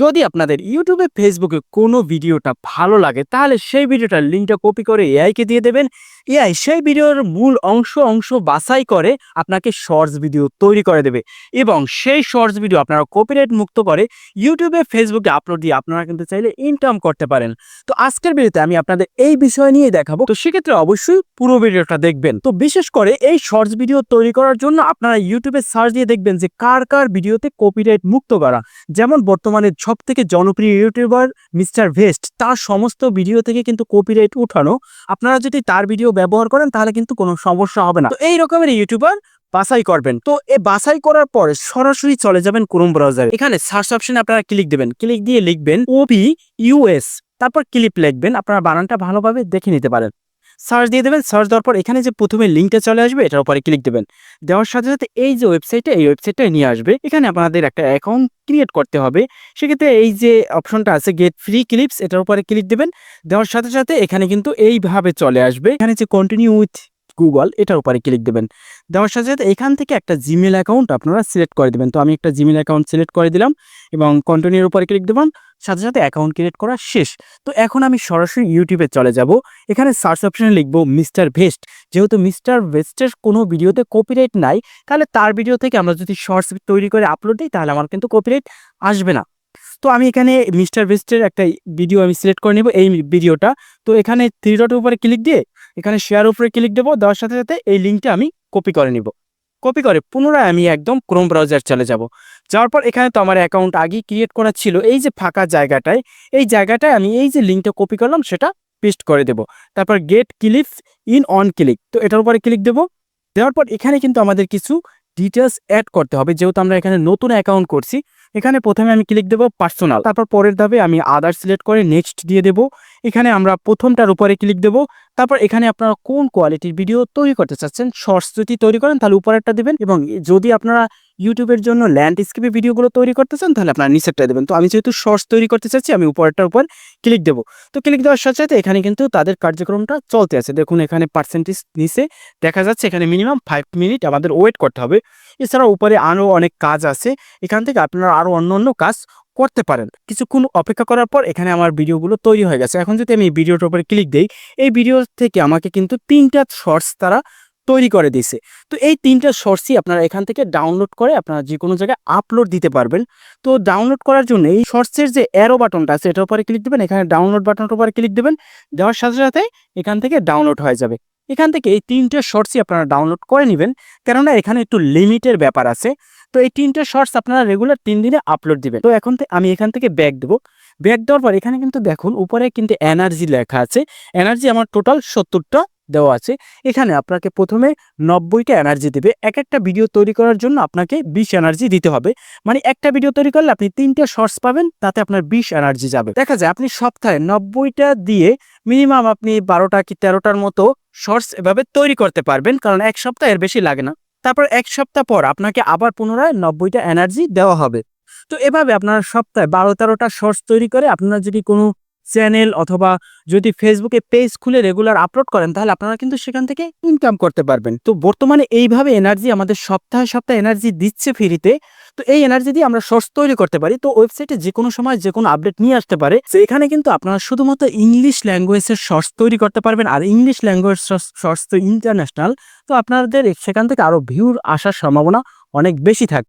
যদি আপনাদের ইউটিউবে ফেসবুকে কোনো ভিডিওটা ভালো লাগে, তাহলে সেই ভিডিওটার লিঙ্কটা কপি করে এআইকে দিয়ে দেবেন। এআই সেই ভিডিওর মূল অংশ অংশ বাছাই করে আপনাকে শর্টস ভিডিও তৈরি করে দেবে এবং সেই শর্টস ভিডিও আপনারা কপিরাইট মুক্ত করে ইউটিউবে ফেসবুকে আপলোড দিয়ে আপনারা কিন্তু চাইলে ইনকাম করতে পারেন। তো আজকের ভিডিওতে আমি আপনাদের এই বিষয় নিয়ে দেখাবো। তো সেক্ষেত্রে অবশ্যই পুরো ভিডিওটা দেখবেন। তো বিশেষ করে এই শর্টস ভিডিও তৈরি করার জন্য আপনারা ইউটিউবে সার্চ দিয়ে দেখবেন যে কার কার ভিডিওতে কপিরাইট মুক্ত করা। যেমন বর্তমানে সব থেকে জনপ্রিয় ইউটিউবার মিস্টার ভেস্ট, তার সমস্ত ভিডিও থেকে কিন্তু কপিরাইট উঠানো। আপনারা যদি তার ভিডিও ব্যবহার করেন, তাহলে কিন্তু কোনো সমস্যা হবে না। তো এই রকমের ইউটিউবার বাছাই করবেন। তো এই বাছাই করার পরে সরাসরি চলে যাবেন ক্রোম ব্রাউজারে এখানে সার্চ অপশনে আপনারা ক্লিক দেবেন। ক্লিক দিয়ে লিখবেন ওপি ইউএস তারপর ক্লিপ লিখবেন। আপনারা বানানটা ভালোভাবে দেখে নিতে পারেন। সার্চ দিয়ে দেবেন, সার্চ দেওয়ার পর এখানে যে প্রথমে লিঙ্কটা চলে আসবে, এটার উপরে ক্লিক দেবেন। দেওয়ার সাথে সাথে এই যে ওয়েবসাইটে এই ওয়েবসাইটটা নিয়ে আসবে। এখানে আপনাদের একটা অ্যাকাউন্ট ক্রিয়েট করতে হবে। সেক্ষেত্রে এই যে অপশনটা আছে, গেট ফ্রি ক্লিপস, এটার উপরে ক্লিক দেবেন। দেওয়ার সাথে সাথে এখানে কিন্তু এইভাবে চলে আসবে। এখানে যে কন্টিনিউ উইথ গুগল এটার উপরে ক্লিক দেবেন। দেওয়ার সাথে সাথে এখান থেকে একটা জিমেল অ্যাকাউন্ট আপনারা সিলেক্ট করে দেবেন। তো আমি একটা জিমেল অ্যাকাউন্ট সিলেক্ট করে দিলাম এবং কন্টিনিউর উপরে ক্লিক দেবেন সাথে সাথে অ্যাকাউন্ট ক্রিয়েট করা শেষ। তো এখন আমি সরাসরি ইউটিউবে চলে যাব। এখানে সার্চ অপশনে লিখব মিস্টার ভেস্ট যেহেতু মিস্টার ভেস্টের কোনো ভিডিওতে কপিরাইট নাই, তাহলে তার ভিডিও থেকে আমরা যদি শর্টস তৈরি করে আপলোড দিই, তাহলে আমার কিন্তু কপিরাইট আসবে না। তো আমি এখানে মিস্টার ভেস্টের একটা ভিডিও আমি সিলেক্ট করে নেব এই ভিডিওটা। তো এখানে থ্রি ডটের উপরে ক্লিক দিয়ে এখানে শেয়ার উপরে ক্লিক দেবো, দেওয়ার সাথে সাথে এই লিঙ্কটা আমি কপি করে নিব। কপি করে পুনরায় আমি একদম ক্রোম ব্রাউজার চলে যাব। যাওয়ার পর এখানে তো আমার অ্যাকাউন্ট আগেই ক্রিয়েট করা ছিল। এই যে ফাঁকা জায়গাটায়, এই জায়গাটায় আমি এই যে লিঙ্কটা কপি করলাম, সেটা পেস্ট করে দেব। তারপর get clips in on click তো এটার উপরে ক্লিক দেবো। দেওয়ার পর এখানে কিন্তু আমাদের কিছু ডিটেলস অ্যাড করতে হবে। যেহেতু আমরা এখানে নতুন অ্যাকাউন্ট করছি এখানে প্রথমে আমি ক্লিক দেবো পার্সোনাল তারপর পরের ধাপে আমি আদার সিলেক্ট করে নেক্সট দিয়ে দেবো। এখানে আমরা প্রথমটার উপরে ক্লিক দেবো, তারপর এখানে আপনারা কোন কোয়ালিটির ভিডিও তৈরি করতে চাচ্ছেন শর্টস যদি তৈরি করেন তাহলে উপরেরটা দেবেন এবং যদি আপনারা ইউটিউবের জন্য ল্যান্ডস্কেপে ভিডিওগুলো তৈরি করতে চান তাহলে আপনার নিচেরটা দেবেন। তো আমি যেহেতু শর্টস তৈরি করতে চাচ্ছি, আমি উপরেরটার উপর ক্লিক দেবো। তো ক্লিক দেওয়ার সাথে সাথে এখানে কিন্তু তাদের কার্যক্রমটা চলতে আছে। দেখুন, এখানে পার্সেন্টেজ নিচে দেখা যাচ্ছে, এখানে মিনিমাম ফাইভ মিনিট আমাদের ওয়েট করতে হবে। এছাড়াও উপরে আরও অনেক কাজ আছে। এখান থেকে আপনারা আরও অন্য অন্য কাজ করতে পারেন। কিছুক্ষণ অপেক্ষা করার পর এখানে আমার ভিডিওগুলো তৈরি হয়ে গেছে। এখন যদি আমি ভিডিওটার উপরে ক্লিক দিই, এই ভিডিও থেকে আমাকে কিন্তু তিনটা শর্টস তারা তৈরি করে দিছে তো এই তিনটা শর্টসই আপনারা এখান থেকে ডাউনলোড করে আপনারা যে কোনো জায়গায় আপলোড দিতে পারবেন। তো ডাউনলোড করার জন্য এই শর্টসের যে অ্যারো বাটনটা আছে, এটার উপরে ক্লিক দেবেন। এখানে ডাউনলোড বাটনটার উপরে ক্লিক দেবেন। দেওয়ার সাথে সাথে এখান থেকে ডাউনলোড হয়ে যাবে। এখান থেকে এই তিনটে শর্টসই আপনারা ডাউনলোড করে নেবেন। কেননা এখানে একটু লিমিটের ব্যাপার আছে। তো এই তিনটে শর্টস আপনারা রেগুলার তিন দিনে আপলোড দিবেন। তো এখন আমি এখান থেকে ব্যাক দেবো। ব্যাক দেওয়ার পর এখানে কিন্তু দেখুন, উপরে কিন্তু এনার্জি লেখা আছে। এনার্জি আমার টোটাল সত্তরটা দেওয়া আছে। এখানে আপনাকে প্রথমে নব্বইটা এনার্জি দেবে। এক একটা ভিডিও তৈরি করার জন্য আপনাকে বিশ এনার্জি দিতে হবে। মানে একটা ভিডিও তৈরি করলে আপনি তিনটে শর্টস পাবেন, তাতে আপনার বিশ এনার্জি যাবে। দেখা যায় আপনি সপ্তাহে নব্বইটা দিয়ে মিনিমাম আপনি বারোটা কি তেরোটার মতো শর্টস এভাবে তৈরি করতে পারবেন, কারণ এক সপ্তাহ এর বেশি লাগে না। তারপর এক সপ্তাহ পর আপনাকে আবার পুনরায় নব্বইটা এনার্জি দেওয়া হবে। তো এভাবে আপনারা সপ্তাহে বারো তেরোটা শর্টস তৈরি করে আপনারা যদি কোনো চ্যানেল অথবা যদি ফেসবুকে পেজ খুলে রেগুলার আপলোড করেন, তাহলে আপনারা কিন্তু সেখান থেকে ইনকাম করতে পারবেন। তো বর্তমানে এইভাবে এনার্জি আমাদের সপ্তাহে সপ্তাহে এনার্জি দিচ্ছে ফ্রিতে তো। এই এনার্জি দিয়ে আমরা শর্টস তৈরি করতে পারি। তো ওয়েবসাইটে যে কোনো সময় যে কোনো আপডেট নিয়ে আসতে পারে। তো এখানে কিন্তু আপনারা শুধুমাত্র ইংলিশ ল্যাঙ্গুয়েজের শর্টস তৈরি করতে পারবেন। আর ইংলিশ ল্যাঙ্গুয়েজ শর্টস তো ইন্টারন্যাশনাল তো আপনাদের সেখান থেকে আরও ভিউর আসার সম্ভাবনা অনেক বেশি থাকে